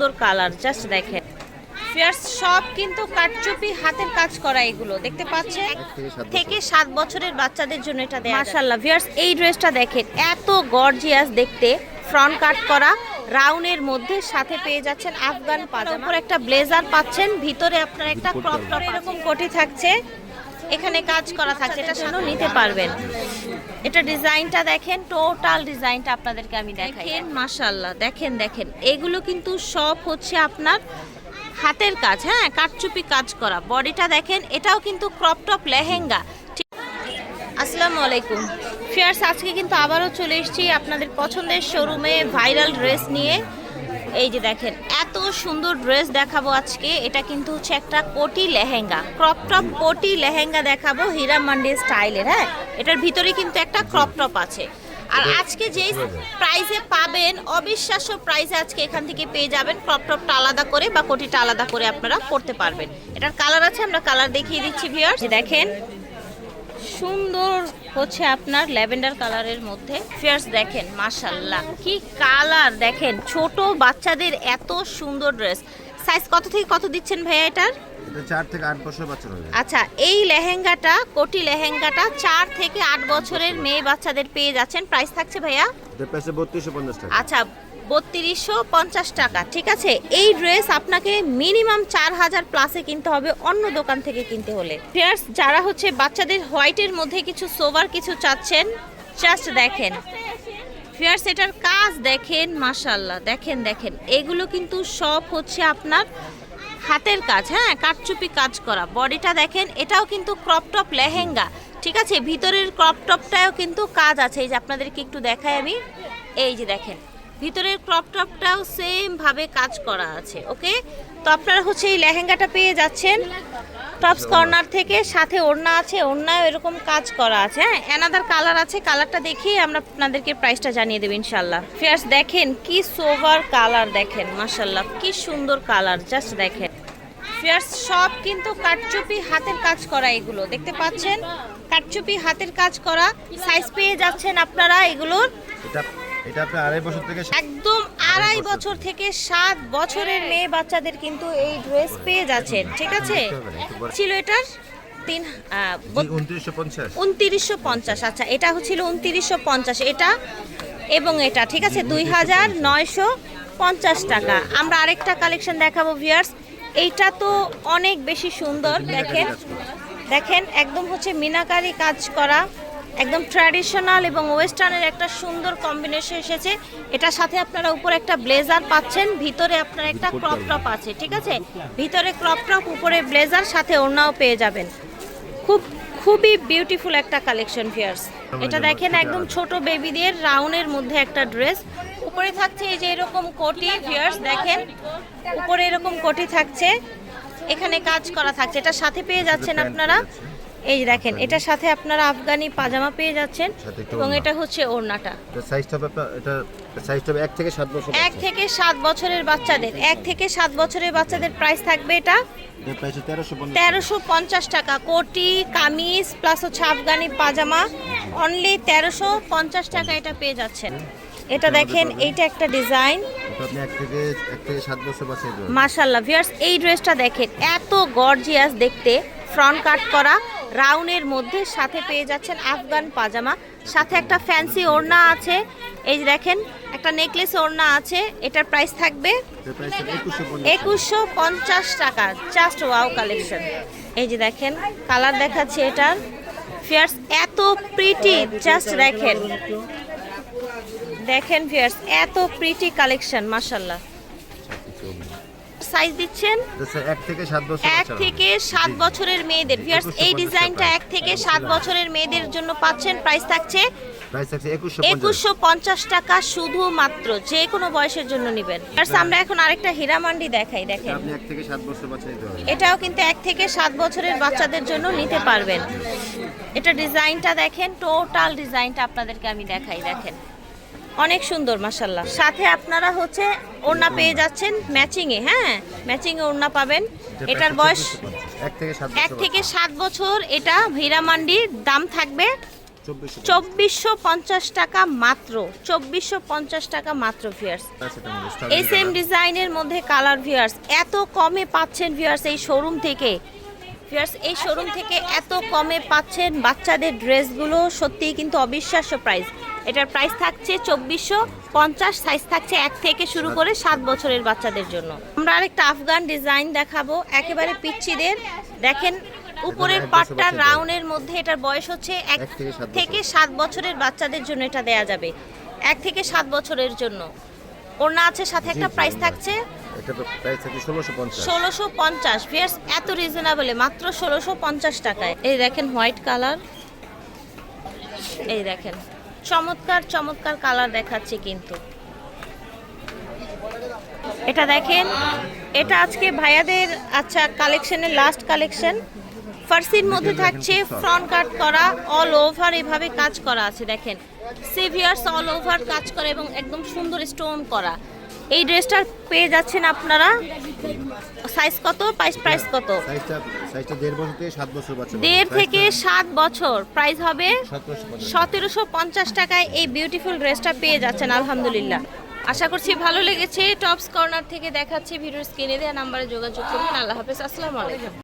সুন্দর colour just দেখেন। Fierce সব কিন্তু কাটচুপি হাতের কাজ করা এগুলো দেখতে পাচ্ছেন? থেকে সাত বছরের বাচ্চাদের জন্য এটা দেয়া মাশাআল্লাহ ভিউয়ার্স এই ড্রেসটা দেখেন এত গর্জিয়াস দেখতে। ফ্রন্ট কাট করা রাউনের মধ্যে সাথে পেয়ে যাচ্ছেন আফগান পাজামা। উপর একটা ব্লেজার পাচ্ছেন ভিতরে আপনার একটা ক্রপ টপ এরকম কোটি থাকছে এখানে কাজ করা থাকছে এটা শুনো নিতে পারবেন। এটা ডিজাইনটা দেখেন টোটাল ডিজাইনটা আপনাদেরকে আমি দেখেন, মাশাআল্লাহ, দেখেন দেখেন। এগুলো কিন্তু সব হচ্ছে আপনার হাতের কাজ হ্যাঁ কাটচুপি কাজ করা। বডিটা দেখেন, এটাও কিন্তু ক্রপ টপ লেহেঙ্গা। আসসালামু আলাইকুম। ফিয়ার্স আজকে কিন্তু আবারও চলে এসেছি আপনাদের পছন্দের শোরুমে ভাইরাল ড্রেস নিয়ে। এই যে দেখেন এত সুন্দর ড্রেস দেখাবো আজকে। এটা কিন্তু হচ্ছে একটা কোটি লেহেঙ্গা। ক্রপ টপ কোটি লেহেঙ্গা দেখাবো হীরা মান্ডি স্টাইলের হ্যাঁ? এটার ভিতরে কিন্তু একটা ক্রপ টপ আছে। আর আজকে যেই প্রাইসে পাবেন অবিশ্বাস্য প্রাইসে আজকে এখান থেকে পেয়ে যাবেন। ক্রপ টপটা আলাদা করে বা কোটিটা আলাদা করে আপনারা করতে পারবেন। এটার কালার আছে আমরা কালার দেখিয়ে দিচ্ছি ভিউয়ার্স দেখেন সুন্দর হচ্ছে আপনার ল্যাভেন্ডার কালারের মধ্যে। ফেয়ার্স দেখেন মাশাল্লাহ কি কালার দেখেন ছোট বাচ্চাদের এত সুন্দর ড্রেস সাইজ কত থেকে কত দিচ্ছেন ভাইয়া এটার? এটা চার থেকে আট বছর আচ্ছা এই লেহেঙ্গাটা কোটি লেহেঙ্গাটা চার থেকে আট বছরের মেয়ে বাচ্চাদের পেয়ে যাচ্ছেন। প্রাইস থাকছে ভাইয়া? এটা বত্রিশশো পঞ্চাশ টাকা। আচ্ছা বত্রিশশো পঞ্চাশ টাকা, ঠিক আছে? এই ড্রেস আপনাকে মিনিমাম চার হাজার প্লাসে কিনতে হবে অন্য দোকান থেকে কিনতে হলে। ফিয়ার্স যারা হচ্ছে বাচ্চাদের হোয়াইটের মধ্যে কিছু সোভার কিছু চাচ্ছেন জাস্ট দেখেন। ফিয়ার্স এটার কাজ দেখেন মাশাল্লাহ দেখেন দেখেন। এগুলো কিন্তু সব হচ্ছে আপনার হাতের কাজ হ্যাঁ? কাটচুপি কাজ করা। বডিটা দেখেন, এটাও কিন্তু ক্রপ টপ লেহেঙ্গা, ঠিক আছে? ভিতরের ক্রপ টপটাও কিন্তু কাজ আছে। এই যে আপনাদেরকে একটু দেখাই আমি। এই যে দেখেন ভিতরের ক্রপ টপটাও সেম ভাবে কাজ করা আছে ওকে তো আপনারা হচ্ছে এই লেহেঙ্গাটা পেয়ে যাচ্ছেন। টপস কর্নার থেকে সাথে ওড়না আছে ওড়নায় এরকম কাজ করা আছে হ্যাঁ? অ্যানাদার কালার আছে কালারটা দেখেই আমরা আপনাদেরকে প্রাইসটা জানিয়ে দেবো ইনশাল্লাহ ফিয়ার্স দেখেন কি সোভার কালার দেখেন মাশাল্লাহ কি সুন্দর কালার জাস্ট দেখেন। ফিয়ার্স সব কিন্তু কাটচুপি হাতের কাজ করা এগুলো, দেখতে পাচ্ছেন? কাটচুপি হাতের কাজ করা সাইজ পেয়ে যাচ্ছেন আপনারা এগুলোর। এটা আপনার আড়াই বছর থেকে একদম আড়াই বছর। থেকে সাত বছরের মেয়ে বাচ্চাদের কিন্তু এই ড্রেস পেয়ে যাচ্ছেন ঠিক আছে? ছিল এটার তিন উনত্রিশশো পঞ্চাশ। আচ্ছা এটা হচ্ছিল উনত্রিশশো পঞ্চাশ এটা এবং এটা ঠিক আছে? দুই হাজার নয়শো পঞ্চাশ টাকা। আমরা আরেকটা কালেকশন দেখাবো ভিয়ার্স এইটা তো অনেক বেশি সুন্দর দেখেন। দেখেন একদম হচ্ছে মিনাকারি কাজ করা। একদম ট্র্যাডিশনাল এবং ওয়েস্টার্নের একটা সুন্দর কম্বিনেশন এসেছে। এটার সাথে আপনারা উপরে একটা ব্লেজার পাচ্ছেন ভিতরে আপনার একটা ক্রপ টপ আছে ঠিক আছে? ভিতরে ক্রপ টপ উপরে ব্লেজার সাথে ওড়নাও পেয়ে যাবেন। খুব খুবই বিউটিফুল একটা কালেকশন ফিয়ার্স এটা দেখেন একদম ছোট বেবিদের রাউনের মধ্যে একটা ড্রেস উপরে থাকছে এই যে এরকম কোটি ফিয়ার্স দেখেন। উপরে এরকম কোটি থাকছে। এখানে কাজ করা থাকছে। এটা সাথে পেয়ে যাচ্ছেন আপনারা। এই যে দেখেন এটার সাথে আপনারা আফগানি পাজামা পেয়ে যাচ্ছেন এবং এটা হচ্ছে ওড়নাটা। সাইজটা হবে এটা সাইজটা হবে এক থেকে সাত বছর এক থেকে সাত বছরের বাচ্চাদের এক থেকে সাত বছরের বাচ্চাদের প্রাইস থাকবে এটা? তেরোশো পঞ্চাশ টাকা। কোটি কামিজ প্লাস হচ্ছে আফগানি পাজামা। অনলি তেরোশো পঞ্চাশ টাকা এটা পেয়ে যাচ্ছেন। এটা দেখেন এইটা একটা ডিজাইন এক এক মাশাল্লাহ ভিউয়ার্স এই ড্রেসটা দেখেন এত গর্জিয়াস দেখতে ফ্রন্ট কাট করা। রাউনের মধ্যে সাথে পেয়ে যাচ্ছেন আফগান পাজামা। সাথে একটা ফ্যান্সি ওড়না আছে। এই যে দেখেন, একটা নেকলেস ওড়না আছে। এটার প্রাইস থাকবে একুশশো পঞ্চাশ টাকা। জাস্ট ওয়াও কালেকশন এই যে দেখেন কালার দেখাচ্ছি এটার। ফিয়ার্স এত প্রিটি জাস্ট দেখেন। দেখেন ফিয়ার্স এত প্রিটি কালেকশন মাশাল্লাহ সাইজ দিচ্ছেন? এক থেকে সাত বছর এক থেকে সাত জি, জি। বছরের মেয়েদের। ভিউয়ার্স এই ডিজাইনটা এক থেকে সাত বছরের মেয়েদের জন্য পাচ্ছেন। প্রাইস থাকছে একুশশো পঞ্চাশ। টাকা শুধুমাত্র যে কোনো বয়সের জন্য নেবেন। আমরা এখন আরেকটা হীরামান্ডি দেখাই দেখেন। এটাও কিন্তু এক থেকে সাত বছরের বাচ্চাদের জন্য নিতে পারবেন। এটা ডিজাইনটা দেখেন টোটাল ডিজাইনটা আপনাদেরকে আমি দেখাই দেখেন। অনেক সুন্দর মাসাল্লাহ সাথে আপনারা হচ্ছে ওড়না পেয়ে যাচ্ছেন ম্যাচিং এ হ্যাঁ? ম্যাচিং এ ওড়না পাবেন। এটার বয়স এক থেকে সাত বছর এটা হীরামান্ডির দাম থাকবে চব্বিশশো চব্বিশশো পঞ্চাশ টাকা মাত্র চব্বিশশো পঞ্চাশ টাকা মাত্র ভিয়ার্স এই সেম ডিজাইনের মধ্যে কালার ভিয়ার্স এত কমে পাচ্ছেন ভিয়ার্স এই শোরুম থেকে। ভিয়ার্স এই শোরুম থেকে এত কমে পাচ্ছেন বাচ্চাদের ড্রেসগুলো সত্যিই কিন্তু অবিশ্বাস্য প্রাইস এটার প্রাইস থাকছে চব্বিশশো পঞ্চাশ সাইজ থাকছে এক থেকে শুরু করে সাত বছরের বাচ্চাদের জন্য। আমরা আরেকটা আফগান ডিজাইন দেখাবো একেবারে পিচ্ছিদের। দেখেন উপরের পাটটা। রাউন্ডের মধ্যে এটার বয়স হচ্ছে এক থেকে সাত বছরের বাচ্চাদের জন্য এটা দেয়া যাবে এক থেকে সাত বছরের জন্য। ওড়না আছে সাথে একটা প্রাইস থাকছে এটা প্রাইস থাকছে ষোলোশো পঞ্চাশ। ষোলোশো পঞ্চাশ। ভিয়ার্স এত রিজনেবলে মাত্র ষোলোশো পঞ্চাশ টাকায়। এই দেখেন হোয়াইট কালার এই দেখেন চমৎকার চমৎকার কালার দেখাচ্ছে কিন্তু। এটা দেখেন এটা আজকে ভাইয়াদের আচ্ছা কালেকশনের লাস্ট কালেকশন ফার্সির মধ্যে থাকছে ফ্রন্ট কাট করা অল ওভার এভাবে কাজ করা আছে দেখেন। সিভিয়ার্স অল ওভার কাজ করা এবং একদম সুন্দর স্টোন করা। এই ড্রেসটা পেয়ে যাচ্ছেন আপনারা। সাইজ কত? প্রাইস প্রাইস কত? দেড় থেকে সাত বছর প্রাইস হবে। সতেরোশো পঞ্চাশ সতেরোশো পঞ্চাশ টাকায় এই বিউটিফুল ড্রেসটা পেয়ে যাচ্ছেন আলহামদুলিল্লাহ। আশা করছি ভালো লেগেছে। টপস কর্নার থেকে দেখাচ্ছি ভিডিওর স্ক্রিনে দেওয়া নাম্বারে যোগাযোগ করুন। আল্লাহ হাফেজ। আসসালামু আলাইকুম।